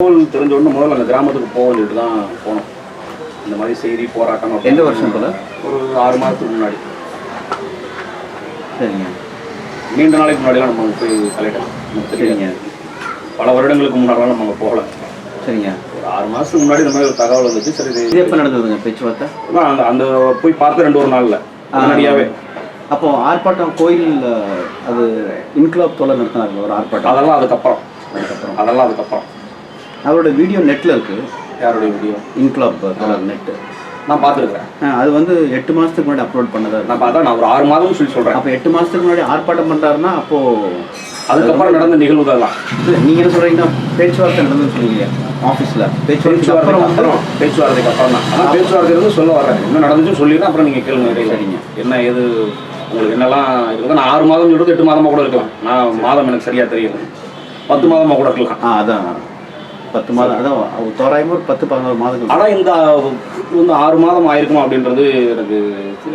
தகவல் தெரிஞ்ச உடனே முதல்ல அந்த கிராமத்துக்கு போக சொல்லிட்டு தான் போனோம். இந்த மாதிரி செய்தி போராட்டம். எந்த வருஷம் போல? ஒரு ஆறு மாதத்துக்கு முன்னாடி. சரிங்க. நீண்ட நாளைக்கு முன்னாடிலாம் நம்ம போய் தலையிடலாம். சரிங்க. பல வருடங்களுக்கு முன்னாடிலாம் நம்ம அங்கே போகல. சரிங்க. ஒரு ஆறு மாதத்துக்கு முன்னாடி இந்த மாதிரி ஒரு தகவல் வந்துச்சு. சரி இது எப்போ நடந்ததுங்க பேச்சுவார்த்தை? அந்த அந்த போய் பார்த்து ரெண்டு ஒரு நாளில். உடனடியாகவே அப்போ ஆர்ப்பாட்டம் கோயில் அது இன்க்ளாப் தோலை நடத்தினாங்க ஒரு ஆர்ப்பாட்டம். அதெல்லாம் அதுக்கப்புறம். அதுக்கப்புறம். அதெல்லாம் அதுக்கப்புறம். அவரோட வீடியோ நெட்டில் இருக்கு. யாருடைய வீடியோ இன்க்ளாப் நெட்டு நான் பார்த்துருக்குறேன். அது வந்து எட்டு மாதத்துக்கு முன்னாடி அப்லோட் பண்ணதா? நான் பார்த்தா நான் ஒரு ஆறு மாதம்னு சொல்லி சொல்கிறேன் அப்போ எட்டு மாதத்துக்கு முன்னாடி ஆர்ப்பாட்டம் பண்ணுறாருன்னா அப்போ அதுக்கப்புறம் நடந்த நிகழ்வுகள் தான். இல்லை நீங்கள் என்ன சொல்கிறீங்கன்னா பேச்சுவார்த்தை நடந்ததுன்னு சொன்னீங்க ஆஃபீஸில் பேச்சுவார்த்தைக்கு அப்புறம் பேச்சுவார்த்தைக்கு வந்து அப்புறம் பேச்சுவார்த்தைக்கு அப்புறம் தான். அதான் பேச்சுவார்த்தை சொல்ல வரேன் என்ன நடந்துச்சுன்னு சொல்லிடுறேன் அப்புறம் நீங்கள் கேளுங்க. சரிங்க. என்ன ஏது உங்களுக்கு என்னெல்லாம் இருக்குது நான் ஆறு மாதம் சொல்றது எட்டு மாதமாக கூட இருக்கலாம். நான் மாதம் எனக்கு சரியாக தெரியல. பத்து மாதமாக கூட இருக்கலாம். ஆ அதான். பத்து மாதம் அதான் அவ- தோராயமா ஒரு பத்து பதினோரு மாதங்கள். ஆனால் இந்த வந்து ஆறு மாதம் ஆயிருக்குமா அப்படின்றது எனக்கு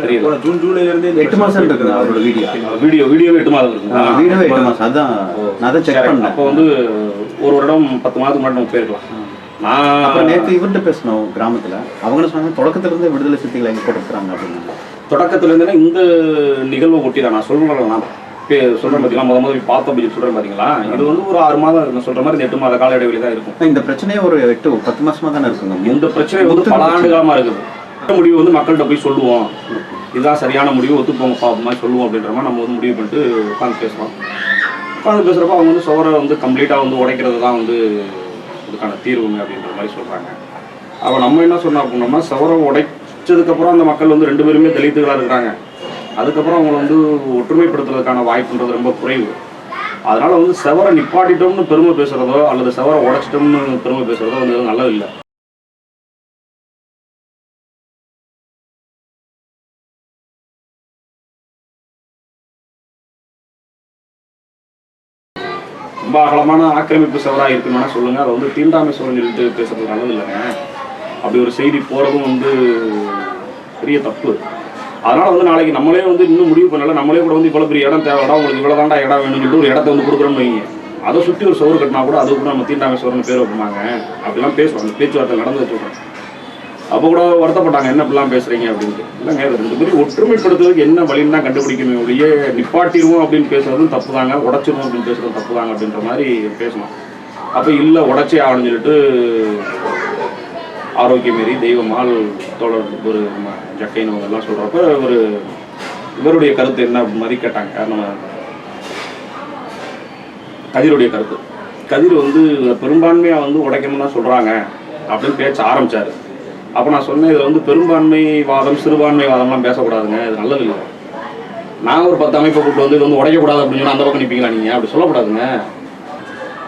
தெரியல. ஜூன் ஜூலைல இருந்து எட்டு மாதம் இருக்குங்க அவரோட வீடியோ. வீடியோ வீடியோவே எட்டு மாதம் இருக்குங்களா வீடியோ எட்டு மாதம். அதான் நான் தான் செக் பண்ணேன். அப்போ வந்து ஒரு வருடம் பத்து மாதத்துக்கு முன்னாடி நம்ம போயிருக்கலாம். அப்புறம் நான் நேற்று இவர்கிட்ட பேசினோம் கிராமத்தில். அவங்க சொன்னாங்க தொடக்கத்துல இருந்தே விடுதலை சிறுத்தைகளை எங்கே போட்டுருக்காங்க அப்படின்னு. தொடக்கத்துல இருந்தே இந்த நிகழ்வை ஒட்டி தான் நான் சொல்றேன் நான் சொல்றேன் பார்த்தீங்களா முத முதல்ல பார்த்தோம் அப்படின்னு சொல்றேன் பார்த்தீங்களா இது வந்து ஒரு ஆறு மாதம் நான் சொல்ற மாதிரி எட்டு மாத கால இடைவெளி தான் இருக்கும். இந்த பிரச்சனையே ஒரு எட்டு பத்து மாசமா தானே இருக்குங்க? இந்த பிரச்சனை வந்து பல ஆண்டு இருக்குது. முடிவு வந்து மக்கள்கிட்ட போய் சொல்லுவோம். இதுதான் சரியான முடிவு ஒத்து போங்க பாப்போம் சொல்லுவோம் அப்படின்ற மாதிரி நம்ம வந்து முடிவு பண்ணிட்டு உட்காந்து பேசுறோம். உட்காந்து பேசுறப்ப அவங்க வந்து சுவரை வந்து கம்ப்ளீட்டா வந்து உடைக்கிறது தான் வந்து இதுக்கான தீர்வுங்க அப்படின்ற மாதிரி சொல்றாங்க. அப்போ நம்ம என்ன சொன்னோம் அப்படின்னோம்னா சுவரை உடைச்சதுக்கப்புறம் அந்த மக்கள் வந்து ரெண்டு பேருமே தலித்துகளாக இருக்கிறாங்க. அதுக்கப்புறம் அவங்களை வந்து ஒற்றுமைப்படுத்துறதுக்கான வாய்ப்புன்றது ரொம்ப குறைவு. அதனால வந்து செவரை நிப்பாட்டிட்டோம்னு பெருமை பேசுறதோ அல்லது செவரை உடைச்சிட்டோம்னு பெருமை பேசுறதோ வந்து நல்லது இல்லை ரொம்ப அகலமான ஆக்கிரமிப்பு செவராக இருக்குன்னு சொல்லுங்க. அதை வந்து தீண்டாமை சோழன் சொல்லிட்டு பேசுறது நல்லது இல்லைங்க. அப்படி ஒரு செய்தி போறதும் வந்து பெரிய தப்பு. அதனால வந்து நாளைக்கு நம்மளே வந்து இன்னும் முடிவு பண்ணல. நம்மளே கூட வந்து இவ்வளோ பெரிய இடம் தேவைடா உங்களுக்கு இவ்வளோ தாண்டா இடம் வேணும்னு சொல்லிட்டு ஒரு இடத்த வந்து கொடுக்குறோம்னு வைங்க. அதை சுற்றி ஒரு சோறு கட்டினா கூட அதுக்கு கூட நம்ம தீண்டாமை சோறுன்னு பேர் வைப்பாங்க. அப்படிலாம் பேசுவாங்க. பேச்சுவார்த்தை நடந்து வச்சுருக்கோம் அப்போ கூட வருத்தப்பட்டாங்க என்ன இப்படிலாம் பேசுறீங்க? அப்படின்ட்டு. இல்லைங்க ரெண்டு பேரும் ஒற்றுமைப்படுத்துறதுக்கு என்ன வழின்னு தான் கண்டுபிடிக்கணும்? ஒழிய நிப்பாட்டிடுவோம் அப்படின்னு பேசுறதும் தப்பு தாங்க உடச்சிடுவோம் அப்படின்னு பேசுறதும் தப்பு தாங்க அப்படின்ற மாதிரி பேசணும். அப்போ இல்லை உடச்சே ஆகணும்னு சொல்லிட்டு ஆரோக்கியமேரி தெய்வமால் தோழர் ஒரு நம்ம ஜக்கைன்னு எல்லாம் சொல்கிறப்ப ஒரு இவருடைய கருத்து என்ன மாதிரி கேட்டாங்க. நம்ம கதிருடைய கருத்து. கதிர் வந்து பெரும்பான்மையாக வந்து உடைக்கணும்னு தான் சொல்கிறாங்க அப்படின்னு பேச்ச ஆரம்பித்தார் அப்போ நான் சொன்னேன் இதில் வந்து பெரும்பான்மை வாதம் சிறுபான்மை வாதம்லாம் பேசக்கூடாதுங்க இது நல்லது இல்லை நான் ஒரு பத்து அமைப்பை கூப்பிட்டு வந்து இது வந்து உடைக்கக்கூடாது அப்படின்னு சொன்னால் அந்த பக்கம் நிற்பீங்களா நீங்கள் அப்படி சொல்லக்கூடாதுங்க.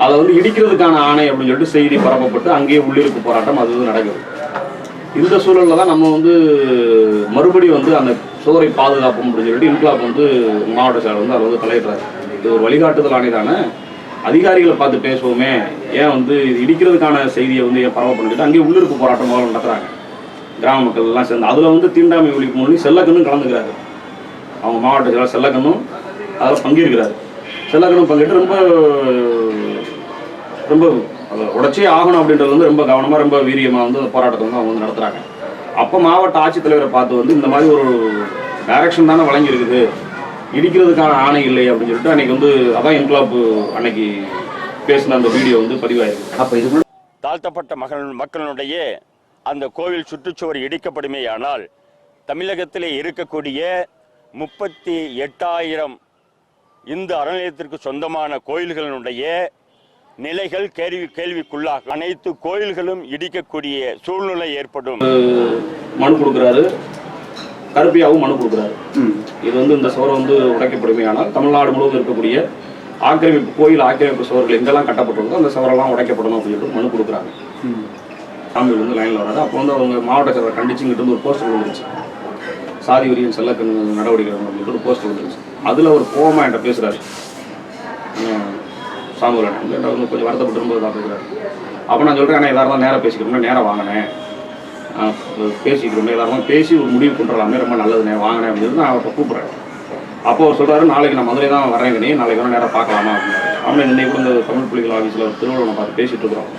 அதை வந்து இடிக்கிறதுக்கான ஆணை அப்படின்னு சொல்லிட்டு செய்தி பரப்பப்பட்டு அங்கேயே உள்ளிருப்பு போராட்டம் அது இது நடக்குது. இந்த சூழல்ல தான் நம்ம வந்து மறுபடியும் வந்து அந்த சுவரை பாதுகாப்போம் அப்படின்னு சொல்லிட்டு இன்க்லாப் வந்து மாவட்ட செயலர் வந்து அதை வந்து தலையிடுறாரு. இது ஒரு வழிகாட்டுதல் ஆணைதானே அதிகாரிகளை பார்த்து பேசுவோமே. ஏன் வந்து இது இடிக்கிறதுக்கான செய்தியை வந்து ஏன் பரவ பண்ணிட்டு அங்கேயே உள்ளிருப்பு போராட்டம் முதல்ல நடத்துகிறாங்க கிராம மக்கள் எல்லாம் சேர்ந்து. அதில் வந்து தீண்டாமை ஒழிப்பு மொழி செல்லக்கண்ணும் கலந்துக்கிறாரு. அவங்க மாவட்ட செயலர் செல்லக்கண்ணும் அதில் பங்கேற்கிறாரு. செல்லக்கண்ணும் பங்கேற்று ரொம்ப ரொம்ப அதை உடச்சே ஆகணும் அப்படின்றது வந்து ரொம்ப கவனமாக ரொம்ப வீரியமாக வந்து அந்த போராட்டத்தை வந்து அவங்க வந்து நடத்துகிறாங்க அப்போ மாவட்ட ஆட்சித்தலைவரை பார்த்து வந்து இந்த மாதிரி ஒரு டைரக்ஷன் தானே வழங்கியிருக்குது. இடிக்கிறதுக்கான ஆணை இல்லை அப்படின்னு சொல்லிட்டு அன்னைக்கு வந்து அதான் இன்க்லாப் அன்னைக்கு பேசின அந்த வீடியோ வந்து பதிவாயிருக்கு. அப்போ இது தாழ்த்தப்பட்ட மகள் மக்களினுடைய அந்த கோவில் சுற்றுச்சுவர் இடிக்கப்படுமேயானால் தமிழகத்திலே இருக்கக்கூடிய முப்பத்தி எட்டாயிரம் இந்து அறநிலையத்திற்கு சொந்தமான கோயில்களினுடைய நிலைகள் கேள்வி கேள்விக்குள்ளாகும் அனைத்து கோயில்களும் இடிக்கக்கூடிய சூழ்நிலை ஏற்படும். மனு கொடுக்குறாரு. கருப்பியாவும் மனு கொடுக்குறாரு. இது வந்து இந்த சுவரை வந்து உடைக்கப்படுமையானால் தமிழ்நாடு முழுவதும் இருக்கக்கூடிய ஆக்கிரமிப்பு கோயில் ஆக்கிரமிப்பு சுவர்கள் எங்கெல்லாம் கட்டப்பட்டிருக்கோ அந்த சுவரெல்லாம் உடைக்கப்படணும் அப்படின்னு சொல்லிட்டு மனு கொடுக்குறாங்க. சாமியில் வந்து லைனில் வராது அப்போ வந்து அவங்க மாவட்ட செயலர் கண்டிச்சு இங்கிட்டு ஒரு போஸ்டர் வந்துருச்சு சாதி வரியின் செல்லக்கண் நடவடிக்கை அப்படின்னு ஒரு போஸ்டர் வந்துருச்சு அதில் ஒரு கோவமா என்கிட்ட பேசுகிறாரு சாமுவேல் அண்ணன் என்கிட்ட வந்து கொஞ்சம் வருத்தப்பட்டு ரொம்ப இதாக பேசுகிறாரு அப்போ நான் சொல்கிறேன் ஆனால் எதாவது நேராக பேசிக்கிறோம்னா நேராக வாங்கினேன். பேசிக்கிறோமே. எதாவது பேசி ஒரு முடிவு பண்ணுறலாமே ரொம்ப நல்லதுண்ணே வாங்கினேன். அப்படின்னு நான் அப்போ கூப்பிட்றேன். அப்போ அவர் சொல்கிறாரு நாளைக்கு நான் மதுரை தான் வரேன் நீ நாளைக்கு வேணும் நேராக பார்க்கலாமா? அப்படின்னு அவனை இன்னைக்கு கூட இந்த தமிழ் புலிகள் ஆஃபீஸில் திருவள்ளுவனை பார்த்து பேசிட்டு இருக்கிறோம்.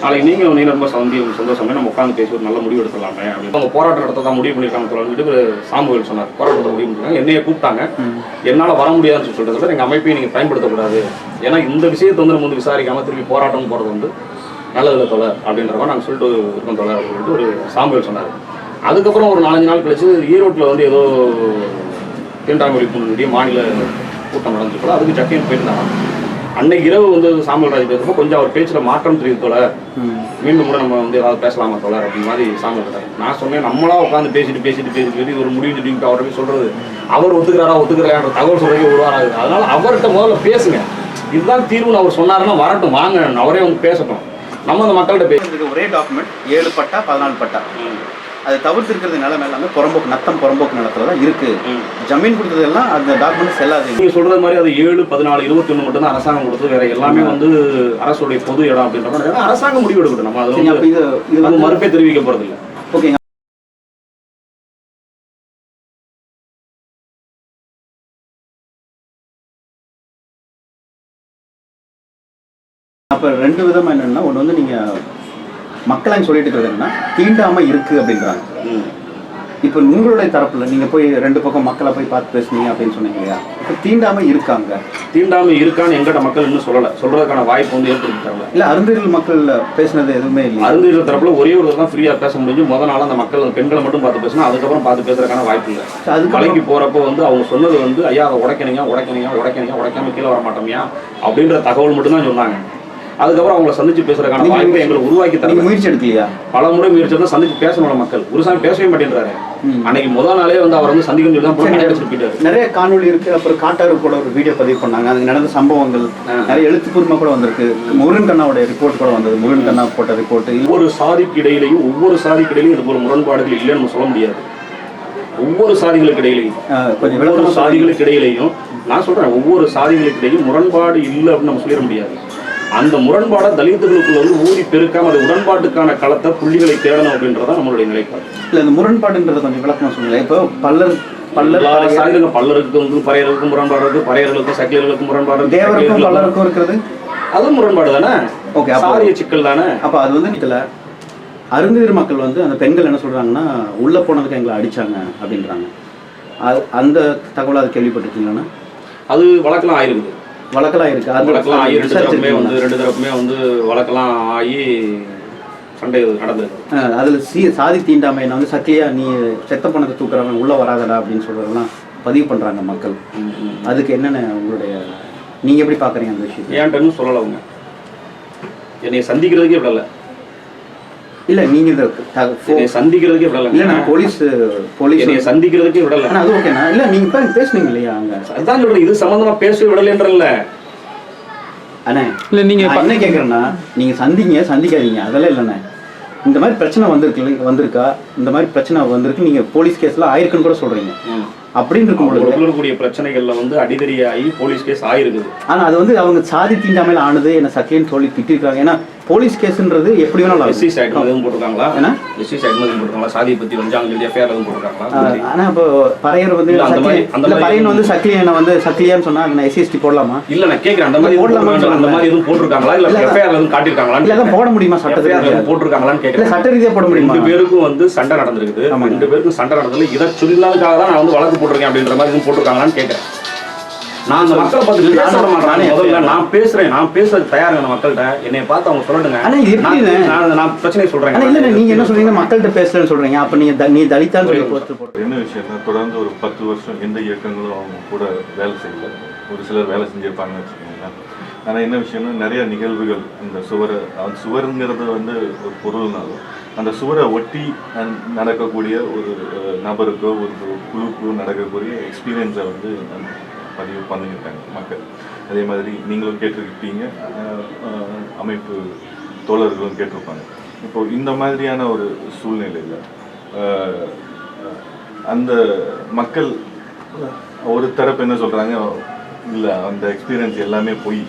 நாளைக்கு நீங்கள் நீங்க ரொம்ப சந்தி சந்தோஷமே. நம்ம உட்காந்து பேசி ஒரு நல்ல முடிவு எடுத்துடலாமே அப்படின்னு. அவங்க போராட்டம் நடத்த முடிவு பண்ணியிருக்காங்க சொல்லிட்டு சாமுவேல் சொன்னார் போராட்டத்தை முடிவு பண்ணிருக்காங்க என்னைய கூப்பிட்டாங்க. என்னால் வர முடியாதுன்னு சொல்லி சொல்லிட்டு எங்கள் அமைப்பை நீங்கள் பயன்படுத்தக்கூடாது. ஏன்னா இந்த விஷயத்தை வந்து நம்ம வந்து விசாரிக்காம திருப்பி போராட்டம் போகிறது வந்து நல்லதில்ல தோழர் அப்படின்ற மாதிரி நாங்கள் சொல்லிட்டு இருக்கோம் தோழர் அப்படின்னு சொல்லிட்டு ஒரு சாமுவேல் சொன்னார். அதுக்கப்புறம் ஒரு நாலஞ்சு நாள் கழிச்சு ஈரோட்டில் வந்து ஏதோ தீண்டாமை ஒழிப்பு மாநில கூட்டம் நடந்துருக்கோம் அதுக்கு ஜக்கையன் போயிருந்தாங்க அன்னைக்கு இரவு வந்து சாமுவேல் ராஜ் பேசுறப்போ கொஞ்சம் அவர் பேச்சில் மாற்றம் தெரியுது தோழர். மீண்டும் கூட நம்ம வந்து ஏதாவது பேசலாமா தோழர் அப்படின்னு மாதிரி சாமி கேட்டார் நான் சொன்னேன் நம்மளா உட்காந்து பேசிட்டு பேசிட்டு பேசிட்டு பேசி ஒரு முடிவு திடீர்னு அவரை போய் சொல்றது. அவர் ஒத்துக்கிறாரா ஒத்துக்கிறான்ற தகவல் சொல்றதுக்கு ஒரு வாரம் ஆகுது. அதனால அவர்கிட்ட முதல்ல பேசுங்க. இதுதான் தீர்வுன்னு அவர் சொன்னாருன்னா வரட்டும் வாங்க அவரே வந்து பேசட்டும். நம்ம அந்த மக்கள்கிட்ட பேச இதுக்கு ஒரே டாக்குமெண்ட் ஏழு பட்டா பதினாலு பட்டா. அதை தவிர்த்து இருக்கிறது நிலம் எல்லாமே புறம்போக்கு நத்தம் புறம்போக்கு நிலத்துல தான் இருக்கு ஜமீன் கொடுத்ததெல்லாம் அந்த டாக்குமெண்ட் செல்லாது. நீங்க சொல்றது மாதிரி அது ஏழு பதினாலு இருபத்தி ஒண்ணு மட்டும் தான் அரசாங்கம் கொடுத்தது. வேற எல்லாமே வந்து அரசுடைய பொது இடம் அப்படின்ற மாதிரி. அரசாங்கம் முடிவு எடுக்கட்டும். நம்ம அது இது வந்து மறுப்பே தெரிவிக்க போறது இல்லை ஓகேங்க. அப்ப ரெண்டு விதமா என்னன்னா ஒண்ணு வந்து நீங்க மக்களாங்க சொல்லிட்டு இருக்கிறது என்னன்னா தீண்டாம இருக்கு அப்படின்றாங்க. இப்போ உங்களுடைய தரப்புல நீங்க போய் ரெண்டு பக்கம் மக்களை போய் பார்த்து பேசுனீங்க அப்படின்னு சொன்னீங்க இல்லையா? இப்போ தீண்டாம இருக்காங்க தீண்டாமை இருக்கான்னு எங்கிட்ட மக்கள் இன்னும் சொல்லல. சொல்றதுக்கான வாய்ப்பு வந்து ஏற்படுத்தி தரல இல்ல அருந்ததியல் மக்கள் பேசுனது எதுவுமே இல்லை அருந்திர தரப்புல ஒரே ஒரு தான் ஃப்ரீயா பேச முடிஞ்சு முத நாள் அந்த மக்கள் பெண்களை மட்டும் பார்த்து பேசினா அதுக்கப்புறம் பார்த்து பேசுறதுக்கான வாய்ப்பு இல்லை. அதுக்கு மலைக்கு போறப்போ வந்து அவங்க சொன்னது வந்து ஐயா அதை உடைக்கணுங்க உடைக்கணுங்க உடைக்கணுங்க உடைக்காம கீழே வர மாட்டோம்யா அப்படின்ற தகவல் மட்டும் தான் சொன்னாங்க. அதுக்கப்புறம் அவங்கள சந்திச்சு பேசுறதுக்கான வாய்ப்பை எங்களுக்கு உருவாக்கி தரல. முயற்சி எடுக்கலையா? பல முறை முயற்சி எடுத்து சந்திச்சு பேசணும் மக்கள். குருசாமி பேசவே மாட்டேன்றாரு. அன்னைக்கு முதல் நாளே வந்து அவர் வந்து சந்திக்கணும் சொல்லி தான் போயிட்டாரு. நிறைய காணொளி இருக்கு. அப்புறம் காட்டாறு கூட ஒரு வீடியோ பதிவு பண்ணாங்க. அதுக்கு நடந்த சம்பவங்கள். நிறைய எழுத்துப்பூர்வமா கூட வந்திருக்கு. முருகன் கண்ணாவோட ரிப்போர்ட் கூட வந்தது. முருகன் கண்ணா போட்ட ரிப்போர்ட் ஒவ்வொரு சாதிக்கு இடையிலையும் ஒவ்வொரு சாதிக்கு இடையிலையும் இது போல முரண்பாடுகள் இல்லைன்னு நம்ம சொல்ல முடியாது. ஒவ்வொரு சாதிகளுக்கு இடையிலையும் கொஞ்சம் ஒவ்வொரு சாதிகளுக்கு இடையிலையும் நான் சொல்றேன் ஒவ்வொரு சாதிகளுக்கு இடையும் முரண்பாடு இல்லை அப்படின்னு நம்ம சொல்லிட முடியாது. அந்த முரண்பாடை தலித்துகளுக்குள்ள வந்து ஊறி பெருக்காம அது உடன்பாட்டுக்கான களத்தை புள்ளிகளை தேடணும் அப்படின்றதான் நம்மளுடைய நிலைப்பாடு. இல்ல இந்த முரண்பாடுன்றத கொஞ்சம் விளக்கமா சொல்லுங்க இப்போ பல்லர் பல்லர் சாதிகளுக்கும் பல்லருக்கு வந்து பறையர்களுக்கும் முரண்பாடு இருக்கு. பறையர்களுக்கும் சக்கிலர்களுக்கும் முரண்பாடு தேவருக்கும் பல்லருக்கும் இருக்கிறது? அதுவும் முரண்பாடு தானே? ஓகே சாதிய சிக்கல் தானே? அப்ப அது வந்து இதுல அருந்ததியர் மக்கள் வந்து அந்த பெண்கள் என்ன சொல்றாங்கன்னா உள்ள போனதுக்கு எங்களை அடிச்சாங்க அப்படின்றாங்க. அது அந்த தகவல் அது கேள்விப்பட்டிருக்கீங்களா அது வழக்கெல்லாம் ஆயிருக்குது. வழக்கெல்லாம் இருக்கு. அது வழக்கெல்லாம் ஆகி ரெண்டு தரப்புமே? வந்து ரெண்டு தரப்புமே வந்து வழக்கெல்லாம் ஆகி சண்டை நடந்தது அதுல சி சாதி தீண்டாமை நான் வந்து சக்கிலியா நீ செத்த பணத்தை தூக்குறவன் உள்ள வராதடா அப்படின்னு சொல்றதெல்லாம் பதிவு பண்றாங்க மக்கள். அதுக்கு என்னென்ன உங்களுடைய நீங்க எப்படி பாக்குறீங்க அந்த விஷயத்தை? ஏன்ட்டன்னு சொல்லல அவங்க. என்னை சந்திக்கிறதுக்கே விடல. இல்ல நீங்க சந்திக்கிறதுக்கே விடல. இல்ல நான் போலீஸ் போலீஸ் சந்திக்கிறதுக்கே விடல. ஆனா அது ஓகேண்ணா இல்ல நீங்க இப்ப பேசுனீங்க இல்லையா அங்க? அதான் சொல்றேன் இது சம்பந்தமா பேசவே விடலன்றல அண்ணே இல்ல நீங்க என்ன கேக்குறேன்னா நீங்க சந்திங்க சந்திக்காதீங்க. அதெல்லாம் இல்லைண்ணே. இந்த மாதிரி பிரச்சனை வந்திருக்கு வந்திருக்கா? இந்த மாதிரி பிரச்சனை வந்திருக்கு நீங்க போலீஸ் கேஸ்ல ஆயிருக்குன்னு கூட சொல்றீங்க. அப்படின்னு இருக்கும் இருக்கக்கூடிய பிரச்சனைகள்ல வந்து அடிதடி ஆகி போலீஸ் கேஸ் ஆயிருக்குது. ஆனா அது வந்து அவங்க சாதி தீண்டாமையில ஆனது என்ன சக்கிலின்னு சொல்லி திட்டிருக்காங்க. ஏன்னா போலீஸ் கேஸ்ன்றது எப்படி வேணாலும் எஸ்சி. சைட் எதுவும் போட்டிருக்காங்களா? என்ன? எஸ்சி சைட் எதுவும் போட்டிருக்காங்களா? சாதியை பத்தி வந்து அவங்க எஃப்ஐஆர் எதுவும் போட்டிருக்காங்களா? ஆஹ் ஆனா இப்போ பறையர் வந்து அந்த மாதிரி- அந்த பறையன் வந்து சக்கிலியனை வந்து சக்கிலியான்னு சொன்னா நான் எஸ்சிஎஸ்டி போடலாமா? இல்ல நான் கேக்குறேன். அந்த மாதிரி போடலாமா? அந்த மாதிரி எதுவும் போட்டிருக்காங்களா? இல்ல எஃப்ஐஆர் எதுவும் காட்டியிருக்காங்களான்னு இல்ல கேக்குறேன். போட முடியுமா சட்டத்தில் போட்டிருக்காங்களான்னு கேக்குறேன். சட்ட ரீதியா போட முடியுமா? ரெண்டு பேருக்கும் வந்து சண்டை நடந்திருக்குது. ரெண்டு பேருக்கும் சண்டை நடந்ததுல இதை சொல்லாதுக்காக தான் நான் வந்து வழக்கு போட்டிருக்கேன் அப்படின்ற மாதிரி எதுவும் போட்டிருக்காங்களான்னு கேட்கறேன் நான் அந்த மக்களை பார்த்து பேச விட நானே- மாட்டேன். நானே முதல்ல FIR. நான் பேசுறேன். நான் பேசுறதுக்கு தயாருங்க அந்த மக்கள்கிட்ட. என்னைய பார்த்து அவங்க சொல்லட்டுங்க. ஆனா இது நான்? நான் நான் பிரச்சனையை சொல்றேன் இல்ல நீங்க என்ன சொல்றீங்க? மக்கள்கிட்ட பேசலன்னு சொல்றீங்க. அப்ப நீங்க த- நீ தலித்தான்னு சொல்லி போஸ்ட் போட்டு என்ன விஷயம்னா தொடர்ந்து ஒரு பத்து வருஷம் எந்த இயக்கங்களும் அவங்க கூட வேலை செய்யல. ஒரு சிலர் வேலை செஞ்சிருப்பாங்கன்னு வச்சுக்கோங்களேன். ஆனால் என்ன விஷயம்னா நிறைய நிகழ்வுகள் அந்த சுவரை அந்த சுவருங்கிறது வந்து ஒரு பொருள்னாலும் அந்த சுவரை ஒட்டி நடக்கக்கூடிய ஒரு நபருக்கோ ஒரு குழுக்கோ நடக்கக்கூடிய எக்ஸ்பீரியன்ஸை வந்து பதிவு பண்ணியிருக்காங்க மக்கள். அதே மாதிரி நீங்களும் கேட்டிருப்பீங்க அமைப்பு தோழர்களும் கேட்டிருப்பாங்க. இப்போ இந்த மாதிரியான ஒரு சூழ்நிலையில் அந்த மக்கள் ஒரு தரப்பு என்ன சொல்றாங்க? இல்ல அந்த எக்ஸ்பீரியன்ஸ் எல்லாமே பொய்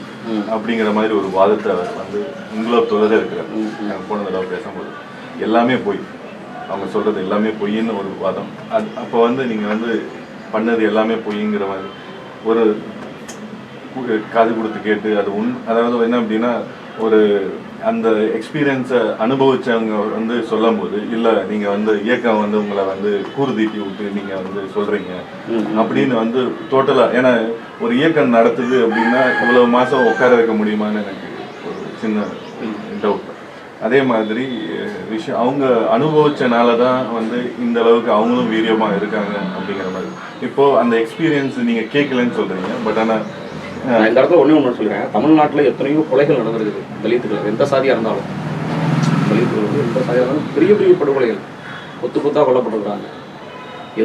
அப்படிங்கிற மாதிரி ஒரு வாதத்தை வந்து உங்களோட தொடர இருக்கிறாங்க நான் போன தடவை பேசும்போது எல்லாமே பொய் அவங்க சொல்றது எல்லாமே பொய்ன்னு ஒரு வாதம். அது அப்போ வந்து நீங்க வந்து பண்ணது எல்லாமே பொய்ங்கிற மாதிரி ஒரு காது கொடுத்து கேட்டு அது உண் அதாவது என்ன அப்படின்னா ஒரு அந்த எக்ஸ்பீரியன்ஸை அனுபவிச்சவங்க வந்து சொல்லும்போது இல்லை நீங்கள் வந்து இயக்கம் வந்து உங்களை வந்து கூறுதீட்டி விட்டு நீங்கள் வந்து சொல்கிறீங்க அப்படின்னு வந்து டோட்டலாக ஏன்னா ஒரு இயக்கம் நடத்துது அப்படின்னா இவ்வளவு மாதம் உட்கார வைக்க முடியுமான்னு எனக்கு ஒரு சின்ன டவுட் அதே மாதிரி விஷயம். அவங்க அனுபவிச்சனால தான் வந்து இந்த அளவுக்கு அவங்களும் வீரியமாக இருக்காங்க அப்படிங்கிற மாதிரி. இப்போ அந்த எக்ஸ்பீரியன்ஸ் நீங்கள் கேட்கலன்னு சொல்கிறீங்க பட் ஆனால் இந்த இடத்துல ஒண்ணே ஒன்று சொல்கிறேன் தமிழ்நாட்டில் எத்தனையோ கொலைகள் நடந்திருக்குது தலித்துகள். எந்த சாதியாக இருந்தாலும். தலித்துகள் வந்து எந்த சாதியாக இருந்தாலும் பெரிய பெரிய படுகொலைகள். கொத்து கொத்தாக கொல்லப்பட்டிருக்கிறாங்க.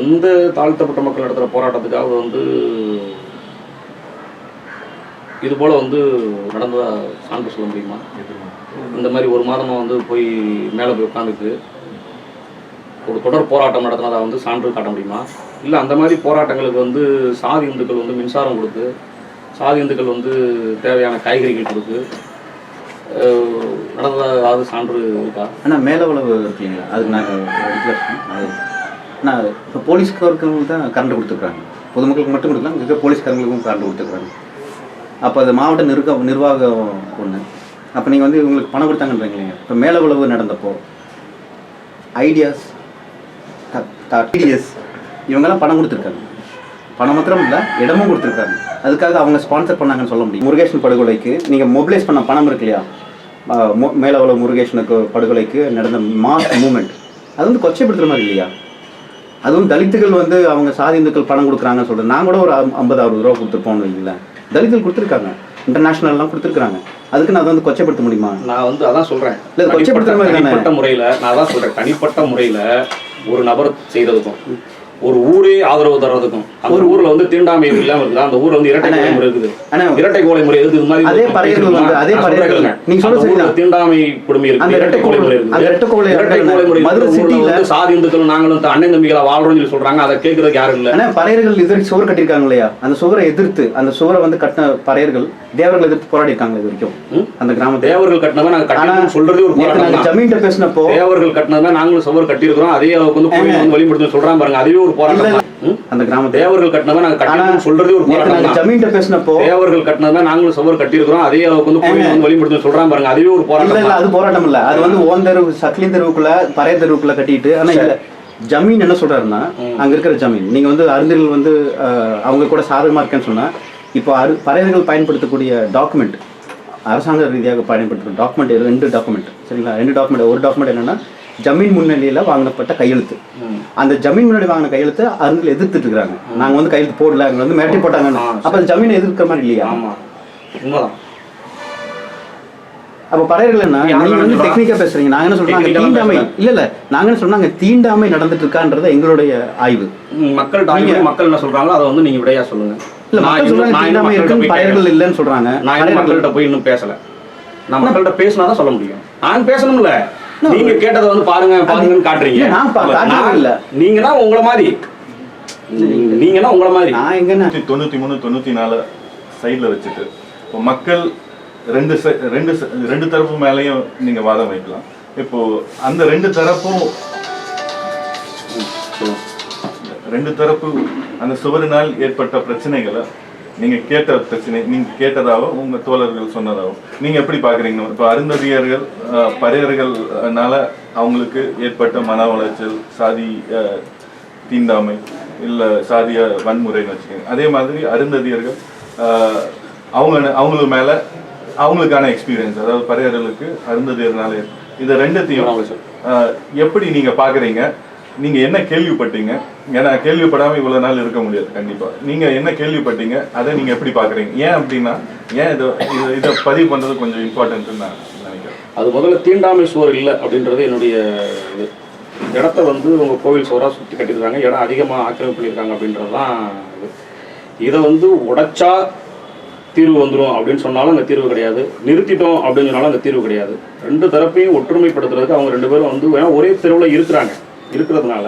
எந்த தாழ்த்தப்பட்ட மக்கள் நடத்துகிற போராட்டத்துக்காக வந்து இது போல் வந்து நடந்ததா சான்று சொல்ல முடியுமா? இந்த மாதிரி ஒரு மாதமாக வந்து போய் மேலே போய் உட்காந்துக்கு ஒரு தொடர் போராட்டம் நடத்தினதா வந்து சான்று காட்ட முடியுமா? இல்லை அந்த மாதிரி போராட்டங்களுக்கு வந்து சாதி இந்துக்கள் வந்து மின்சாரம் கொடுத்து சாதி இந்துக்கள் வந்து தேவையான காய்கறிகள் கொடுத்து நடந்ததாக நடந்ததாவது சான்று இருக்கா? ஆனால் மேலே உழவு இருக்கீங்களா? அதுக்கு நாங்கள் அது நான் இப்போ போலீஸ்காரர்களுக்கு தான் கரண்ட் கொடுத்துருக்காங்க பொதுமக்களுக்கு மட்டும் கொடுக்கலாம் இருக்க போலீஸ்காரங்களுக்கும் கரண்ட் கொடுத்துருக்காங்க அப்போ அது மாவட்ட நிர்வாக நிர்வாகம் ஒன்று அப்போ நீங்கள் வந்து உங்களுக்கு பணம் கொடுத்தாங்கன்றீங்களே. இப்போ மேலே உழவு நடந்தப்போ ஐடியாஸ் ஐடியாஸ் இவங்கெல்லாம் பணம் கொடுத்துருக்காங்க. பணம் மாத்திரம் இல்லை இடமும் கொடுத்துருக்காங்க. அதுக்காக அவங்க ஸ்பான்சர் பண்ணாங்கன்னு சொல்ல முடியும். முருகேஷன் படுகொலைக்கு நீங்கள் மொபிலைஸ் பண்ண பணம் இருக்கு இல்லையா? மேலவள முருகேஷனுக்கு படுகொலைக்கு நடந்த மாஸ் மூமெண்ட் அது வந்து கொச்சைப்படுத்துற மாதிரி இல்லையா? அதுவும் தலித்துகள் வந்து அவங்க சாதி இந்துக்கள் பணம் கொடுக்குறாங்கன்னு சொல்கிறேன் நான் கூட ஒரு ஐம்பது அறுபது ரூபா கொடுத்துருப்போம்னு வைங்களேன். தலித்துகள் கொடுத்துருக்காங்க. இன்டர்நேஷ்னல்லாம் கொடுத்துருக்காங்க அதுக்கு நான் அதை வந்து கொச்சைப்படுத்த முடியுமா? நான் வந்து அதான் சொல்றேன். இல்ல, கொச்சைப்படுத்துற மாதிரி தானே? தனிப்பட்ட முறையில நான் அதான் சொல்றேன். தனிப்பட்ட முறையில ஒரு நபர் செய்யறதுக்கும் ஒரு ஊரே ஆதரவு தர்றதுக்கும். அந்த ஊர்ல வந்து தீண்டாமை இல்லாம இருக்குது. அந்த ஊர்ல வந்து இரட்டை கோலை முறை இருக்குது. இரட்டை கோலை முறை எதுக்கு இது மாதிரி அதே பறையர்கள் வந்து- அதே பறையர்கள். நீங்க அந்த சரிதான். தீண்டாமை கொடுமை அந்த இருக்கு இரட்டை கோலை முறை அந்த இரட்டை இருக்குது கோலை இரட்டை கோலை முறை மதுரை சிட்டில வந்து சாதி இந்துக்கள் நாங்களும் அண்ணன் தம்பிகளா வாழ்றோம்னு சொல்லி சொல்றாங்க. அதை கேட்கறதுக்கு யாரும் இல்ல. ஆனா பறையர்கள் எதிர்த்து சுவர் கட்டியிருக்காங்க இல்லையா? அந்த சுவரை எதிர்த்து அந்த சுவரை வந்து கட்டின பறையர்கள் தேவர்கள் எதிர்த்து போராடி இருக்காங்க இது வரைக்கும்? அந்த கிராமத்தை தேவர்கள் கட்டினவன் நாங்க கட்டணும் சொல்றதே ஒரு போராட்டம் ஜமீன்ட்ட பேசினப்போ தேவர்கள் கட்டினதான் நாங்களும் சுவர் கட்டியிருக்கிறோம். அதே அளவுக்கு வந்து வழிபடுத்து சொல்றாங்க பாருங்க. அதுவே ஒரு போராட்டம்? ம்? அந்த கிராமத்தை தேவர்கள் கட்டினதான் நாங்க கட்டணும் சொல்றதே ஒரு போராட்டம் ஜமீன்ட்ட பேசினப்போ தேவர்கள் கட்டினதான் நாங்களும் சுவர் கட்டியிருக்கிறோம். அதே வந்து வந்து வழிபடுத்து சொல்றாங்க பாருங்க. அதுவே ஒரு போராட்டம் இல்ல அது போராட்டம் இல்ல அது வந்து ஓன் தெருவு சக்லின் தெருவுக்குள்ள பறைய தெருவுக்குள்ள கட்டிட்டு ஆனா இல்ல. ஜமீன் என்ன சொல்றாருன்னா அங்க இருக்கிற ஜமீன். நீங்க வந்து அறிஞர்கள் வந்து அவங்க கூட சாதகமா இருக்கேன்னு சொன்னா இப்போ அரு பறையர்கள் பயன்படுத்தக்கூடிய டாக்குமெண்ட் அரசாங்க ரீதியாக பயன்படுத்துகிற டாக்குமெண்ட் ரெண்டு டாக்குமெண்ட் சரிங்களா? ரெண்டு டாக்குமெண்ட் ஒரு டாக்குமெண்ட் என்னன்னா ஜமீன் முன்னிலையில வாங்கப்பட்ட கையெழுத்து. அந்த ஜமீன் முன்னாடி வாங்கின கையெழுத்து அறிஞர்கள் எதிர்த்துட்டு இருக்காங்க. நாங்க வந்து கையெழுத்து போடல அவங்க வந்து மிரட்டி போட்டாங்கன்னு. அப்ப அந்த ஜமீனை எதிர்க்கிற மாதிரி இல்லையா? அப்ப பறையர்கள் என்ன? யார் நீங்க வந்து சொல்றா? டெக்னிக்கா பேசுறீங்க. நாங்க என்ன அங்க ஆ தீண்டாமை. இல்ல இல்ல. நாங்க என்ன அங்க தீண்டாமை நடந்துட்டு இருக்கான்றது எங்களுடைய ஆய்வு. மக்கள் மக்கள் என்ன சொல்றாங்களோ அதை வந்து நீங்க விடையா சொல்லுங்க. இல்ல மக்கள் சொல்றாங்க இன்னும் தீண்டாமை இருக்குன்னு பறையர்கள். இல்லைன்னு சொல்றாங்க. நான் மக்கள்கிட்ட போய் இன்னும் பேசல. நான் மக்கள்கிட்ட பேசினா தான் சொல்ல முடியும். நான் பேசணும்ல. நீங்க கேட்டதை வந்து பாருங்க பாருங்கன்னு காட்டுறீங்க. நான் இல்ல. நீங்க தான் உங்கள மாதிரி. நீங்க தான் உங்கள மாதிரி. நான் எங்கன்னா தொண்ணூத்தி மூணு தொண்ணூத்தி நாலு சைடில் வச்சுட்டு இப்போ மக்கள் ரெண்டு சை- ரெண்டு ரெண்டு தரப்பு மேலேயும் நீங்க வாதம் வைக்கலாம். இப்போ அந்த ரெண்டு தரப்பும் ரெண்டு தரப்பு அந்த சுவரினால் ஏற்பட்ட பிரச்சனைகளை நீங்க கேட்ட பிரச்சனை நீங்க கேட்டதாவோ உங்க தோழர்கள் சொன்னதாவோ நீங்க எப்படி பாக்குறீங்க இப்போ அருந்ததியர்கள் பறையர்கள்னால அவங்களுக்கு ஏற்பட்ட மன உளைச்சல் சாதி தீண்டாமை இல்ல சாதிய வன்முறைன்னு வச்சுக்கோங்க. அதே மாதிரி அருந்ததியர்கள் அவங்க அவங்களுக்கு மேல அவங்களுக்கான எக்ஸ்பீரியன்ஸ் அதாவது பறையர்களுக்கு அருந்ததியர்னால இந்த ரெண்டத்தையும் எப்படி நீங்க பாக்குறீங்க? நீங்க என்ன கேள்விப்பட்டீங்க? ஏன்னா கேள்விப்படாம இவ்வளவு நாள் இருக்க முடியாது கண்டிப்பா. நீங்க என்ன கேள்விப்பட்டீங்க? அதை நீங்க எப்படி பாக்குறீங்க ஏன் அப்படின்னா ஏன் இதை இதை- இதை பதிவு பண்றது கொஞ்சம் இம்பார்ட்டன்ட் நான் நினைக்கிறேன். அது முதல்ல தீண்டாமை சுவர் இல்லை அப்படின்றது என்னுடைய இது. இடத்த வந்து உங்க கோவில் சுவராக சுற்றி கட்டியிருக்காங்க. இடம் அதிகமாக ஆக்கிரமிப்பு பண்ணியிருக்காங்க அப்படின்றது தான் இதை. வந்து உடைச்சா தீர்வு வந்துடும் அப்படின்னு சொன்னாலும் அங்கே தீர்வு கிடையாது. நிறுத்திட்டோம் அப்படின்னு சொன்னாலும் அங்கே தீர்வு கிடையாது. ரெண்டு தரப்பையும் ஒற்றுமைப்படுத்துறதுக்கு அவங்க ரெண்டு பேரும் வந்து ஒரே தெருவில் இருக்கிறாங்க. இருக்கிறதுனால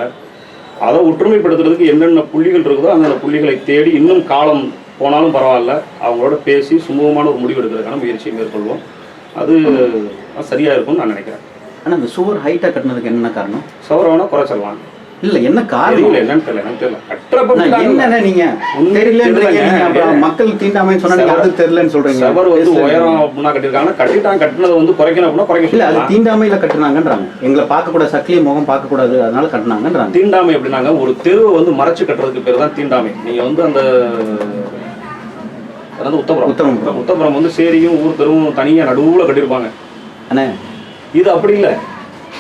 அதை ஒற்றுமைப்படுத்துறதுக்கு என்னென்ன புள்ளிகள் இருக்குதோ அந்தந்த புள்ளிகளை தேடி இன்னும் காலம் போனாலும் பரவாயில்ல. அவங்களோட பேசி சுமூகமான ஒரு முடிவு எடுக்கிறதுக்கான முயற்சியை மேற்கொள்வோம். அது சரியாக இருக்கும்னு நான் நினைக்கிறேன். ஆனா அந்த சுவர் ஹைட்டா கட்டினதுக்கு என்ன காரணம்? சவர வேணால் குறைச்சிடலாம். இல்ல என்ன தெரியல காரணம் என்னன்னு தெரியல. தெரியல. என்னண்ணே நீங்க? அப்புறம் மக்கள் தீண்டாமைன்னு சொன்னா அது தெரியலன்னு சொல்றீங்க. செவர் வந்து. உயரம் அப்படின்னா கட்டியிருக்காங்க. கட்டிட்டாங்க கட்டினதை வந்து குறைக்கணும் அப்படின்னா குறைக்க இல்ல அது தீண்டாமையில கட்டுனாங்கன்றாங்க. எங்களை பார்க்க கூடாது சக்கிலி முகம் பார்க்க கூடாது அதனால கட்டுனாங்கன்றாங்க. தீண்டாமை அப்படின்னாங்க ஒரு தெருவை வந்து மறைச்சு கட்டுறதுக்கு பேர் தான் தீண்டாமை. நீங்க வந்து அந்த அது வந்து உத்தபுரம் உத்தமபுரம். உத்தபுரம் வந்து சேரியும் ஊர் தெருவும் தனியா நடுவுல கட்டியிருப்பாங்க. அண்ணே. இது அப்படி இல்ல.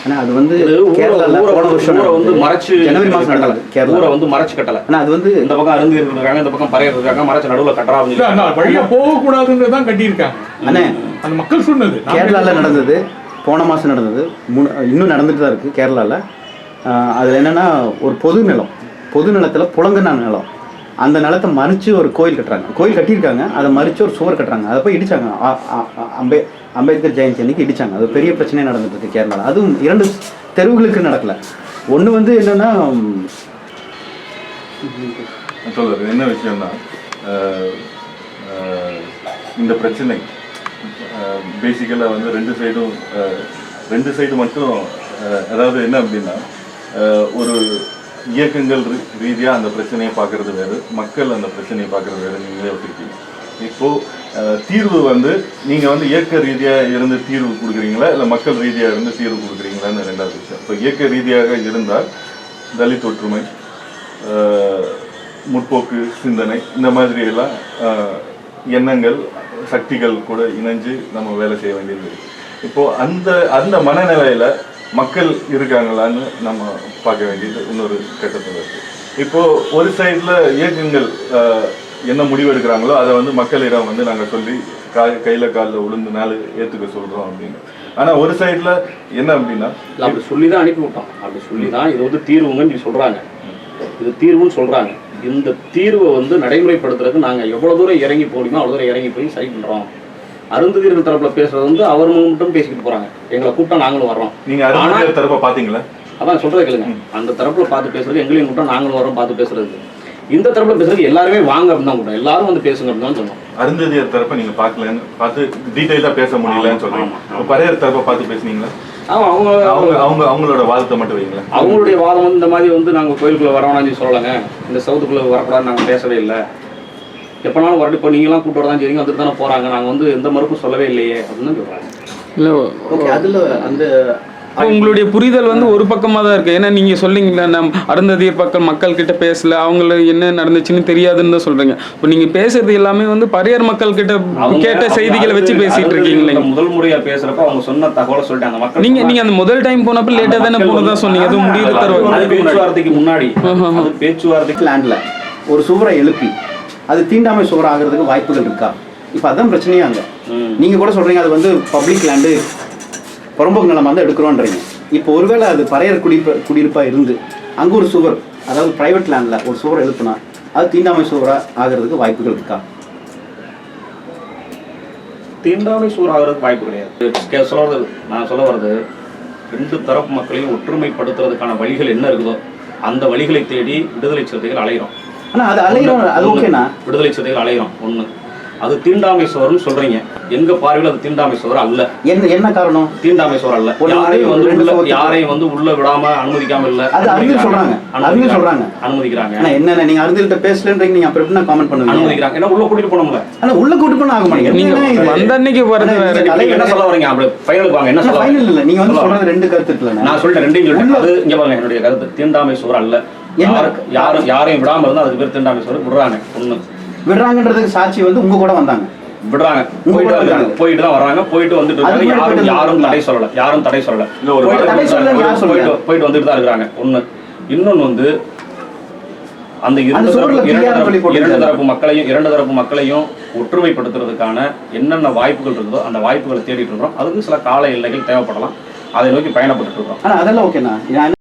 அண்ணா அது வந்து ஊரை போன வருஷம் வந்து மறைச்சு ஜனவரி மாசம் கட்டல நடந்தது கேரளா வந்து மறைச்சு கட்டல. அண்ணா அது வந்து இந்த பக்கம் அருந்து இருக்காங்க இந்த பக்கம் பறையர் இருக்காங்க மறைச்சு நடுவுல கட்டறா இல்ல, நான் வழியா போகக்கூடாதுன்னு தான் கட்டியிருக்காங்க. அண்ணே அந்த மக்கள் சொன்னது. நான் கேரளால நடந்தது போன மாசம் நடந்தது முன் இன்னும் நடந்துட்டு தான் இருக்கு கேரளால. ஆஹ் அதுல என்னன்னா ஒரு பொது நிலம். பொது நிலத்துல புலங்கனா நிலம். அந்த நிலத்தை மறிச்சு ஒரு கோயில் கட்டுறாங்க. கோயில் கட்டியிருக்காங்க அதை மறிச்சு ஒரு சுவர் கட்டுறாங்க. அதை போய் இடிச்சாங்க. அம்பே அம்பேத்கர் ஜெயந்தி அன்னைக்கு இடித்தாங்க அது பெரிய பிரச்சனையே நடந்துட்டு இருக்கு கேரளால. அதுவும் இரண்டு தெருவுகளுக்கு நடக்கல. ஒன்று வந்து என்னன்னா ம், சொல்றது என்ன விஷயம்னா இந்த பிரச்சனை பேசிக்கலாக வந்து ரெண்டு சைடும் ரெண்டு சைடு மட்டும் அதாவது என்ன அப்படின்னா ஒரு இயக்கங்கள் ரீதியாக அந்த பிரச்சனையை பார்க்கறது வேறு மக்கள் அந்த பிரச்சனையை பார்க்கறது வேறு நீங்களே வச்சுருக்கீங்க இப்போது தீர்வு வந்து நீங்கள் வந்து இயக்க ரீதியாக இருந்து தீர்வு கொடுக்குறீங்களா? இல்லை மக்கள் ரீதியாக இருந்து தீர்வு கொடுக்குறீங்களான்னு ரெண்டாவது விஷயம். இப்போ இயக்க ரீதியாக இருந்தால் தலித் ஒற்றுமை முற்போக்கு சிந்தனை இந்த மாதிரி எல்லாம் எண்ணங்கள் சக்திகள் கூட இணைஞ்சு நம்ம வேலை செய்ய வேண்டியது இப்போது அந்த அந்த மனநிலையில் மக்கள் இருக்காங்களான்னு நம்ம பார்க்க வேண்டியது இன்னொரு கட்டத்தில் இருக்குது இப்போது ஒரு சைடில் இயக்கங்கள் என்ன முடிவு எடுக்கிறாங்களோ அதை வந்து மக்களிடம் வந்து நாங்க சொல்லி கா கையில காலில் உளுந்து நாள் ஏத்துக்க சொல்றோம் அப்படின்னு. ஆனா ஒரு சைடுல என்ன அப்படின்னா அப்படி சொல்லி தான் அனுப்பி விட்டோம். அப்படி சொல்லி தான் இது வந்து தீர்வுங்கன்னு சொல்லி சொல்றாங்க. இது தீர்வுன்னு சொல்றாங்க. இந்த தீர்வை வந்து நடைமுறைப்படுத்துறதுக்கு நாங்க எவ்வளவு தூரம் இறங்கி போடியுமோ அவ்வளவு தூரம் இறங்கி போய் சரி பண்றோம். அருந்ததியர்கள் தரப்புல பேசுறது வந்து அவர் மட்டும் பேசிக்கிட்டு போறாங்க. எங்களை கூப்பிட்டா நாங்களும் வர்றோம். நீங்க அறுபது தரப்ப பாத்தீங்களா அதான் சொல்றதை கேளுங்க. அந்த தரப்புல பார்த்து பேசுறது எங்களையும் கூட்டம் நாங்களும் வரோம் பார்த்து பேசுறதுக்கு இந்த தரப்புல பேசுறது எல்லாருமே வாங்க அப்படின்னு தான் கூட்டம் எல்லாரும் வந்து பேசுங்க அப்படின்னு தான் சொன்னோம். அருந்ததியர் தரப்ப நீங்க பார்க்கலன்னு பார்த்து டீடைலா பேச முடியலன்னு சொல்றீங்க. இப்ப பரையர் தரப்ப பார்த்து பேசுனீங்களா? ஆமா அவங்க அவங்க அவங்க அவங்களோட வாதத்தை மட்டும் வைங்களேன். அவங்களுடைய வாதம் வந்து இந்த மாதிரி வந்து நாங்கள் கோயிலுக்குள்ள வரவேணாம்னு சொல்லி சொல்லலைங்க. இந்த சவுத்துக்குள்ள வரக்கூடாதுன்னு நாங்கள் பேசவே இல்லை. எப்போனாலும் வரட்டு இப்போ நீங்களாம் கூட்டு வரதான் சரிங்க வந்துட்டு தானே போகிறாங்க நாங்கள் வந்து எந்த மறுப்பும் சொல்லவே இல்லையே அப்படின்னு தான் சொல்கிறாங்க இல்லை ஓகே அதுல அந்த உங்களுடைய புரிதல் வந்து ஒரு பக்கமாக தான் இருக்கு. ஏன்னா நீங்க சொல்றீங்களா நம் அருந்ததியர் பக்கம் மக்கள் கிட்ட பேசல அவங்கள என்ன நடந்துச்சுன்னு தெரியாதுன்னு தான் சொல்றீங்க. இப்போ நீங்க பேசுறது எல்லாமே வந்து பரையர் மக்கள் கிட்ட கேட்ட செய்திகளை வச்சு பேசிட்டு இருக்கீங்களே. முதல் முறையா பேசுறப்ப அவங்க சொன்ன தகவலை சொல்லிட்டாங்க மக்கள் நீங்க. நீங்க அந்த முதல் டைம் போனப்ப லேட்டா தானே போனதா சொன்னீங்க. அதுவும் முடிவு அது தருவாங்க. பேச்சுவார்த்தைக்கு முன்னாடி. அது பேச்சுவார்த்தைக்கு லேண்ட்ல ஒரு சுவரை எழுப்பி அது தீண்டாமை சுவர் ஆகிறதுக்கு வாய்ப்புகள் இருக்கா? இப்போ அதான் பிரச்சனையே அங்க. ம். நீங்க கூட சொல்றீங்க அது வந்து பப்ளிக் லேண்டு புறம்போக்கு நிலமா தான் எடுக்கிறோன்றீங்க. இப்போ ஒருவேளை அது பறையர் குடிப்ப குடியிருப்பா இருந்து அங்க ஒரு சுவர் அதாவது பிரைவேட் லேண்ட்ல ஒரு சுவர் எழுப்புனா அது தீண்டாமை சுவரா ஆகிறதுக்கு வாய்ப்புகள் இருக்கா? தீண்டாமை சூர் ஆகிறதுக்கு வாய்ப்பு கிடையாது. வர்றது நான் சொல்ல வர்றது ரெண்டு தரப்பு மக்களையும் ஒற்றுமைப்படுத்துறதுக்கான வழிகள் என்ன இருக்குதோ அந்த வழிகளை தேடி விடுதலை சிறுத்தைகள் அலைகிறோம் ஆனா அது அலைகிறோம் அது ஓகேண்ணா. விடுதலை சிறுத்தைகள் அலைகிறோம் ஒண்ணு. அது தீண்டாமை சோறுன்னு சொல்றீங்க. எங்க பார்வையில் அது தீண்டாமை சோறு அல்ல. என்ன என்ன காரணம்? தீண்டாமை சோறு அல்ல யாரையும் வந்து ரெண்டு உள்ள யாரையும் வந்து உள்ள விடாம அனுமதிக்காம இல்ல. அது அறிஞர் சொல்றாங்க. அறிஞர் சொல்றாங்க. அனுமதிக்கிறாங்க. ஆனா என்ன நீங்க அறுதில்கிட்ட பேசலன்றீங்க நீங்க அப்புறம் எப்படி காமெண்ட் பண்ணுவீங்க? அனுமதிக்கிறாங்க. ஏன்னா உள்ள கூட்டிட்டு போனோம்ல. ஆனா உள்ள கூட்டு போன ஆக மாட்டேங்குது. நீங்க? வந்த அன்னைக்கு வரது என்ன சொல்ல வரீங்க? அப்படி ஃபைனலுக்கு வாங்க. என்ன சொல்ல? ஃபைனல் இல்ல. நீங்க வந்து சொல்றது ரெண்டு கருத்து இருக்குல்ல நான் சொல்லிட்டேன் ரெண்டையும் சொல்லிட்டேன். அது இங்க பாருங்க என்னுடைய கருத்து. தீண்டாமை சோறு அல்ல. என்ன? யாருக்கு யாரும் யாரையும் விடாம இருந்தா அதுக்கு பேர் தீண்டாமை சோறு விடுறாங்க. ஒண்ணு விடுறாங்கன்றதுக்கு சாட்சி வந்து உங்க கூட வந்தாங்க. விடுறாங்க. போயிட்டு. போயிட்டு தான் வர்றாங்க. போயிட்டு வந்துட்டு இருக்காங்க. யாரும் யாரும் இருக்காங்க. தடை சொல்லல. யாரும் தடை சொல்லல. இல்ல, ஒரு போயிட்டு வந்துட்டு தான் இருக்காங்க ஒண்ணு. இன்னொன்னு வந்து அந்த இரண்டு தரப்பு இரண்டு தரப்பு- மக்களையும் இரண்டு தரப்பு மக்களையும் ஒற்றுமைப்படுத்துறதுக்கான என்னென்ன வாய்ப்புகள் இருக்குதோ அந்த வாய்ப்புகளை தேடிட்டு இருக்கிறோம். அதுக்கு சில கால எல்லைகள் தேவைப்படலாம். அதை நோக்கி பயணப்பட்டு இருக்கிறோம். ஆனா அதெல்லாம் ஓகேண்ணா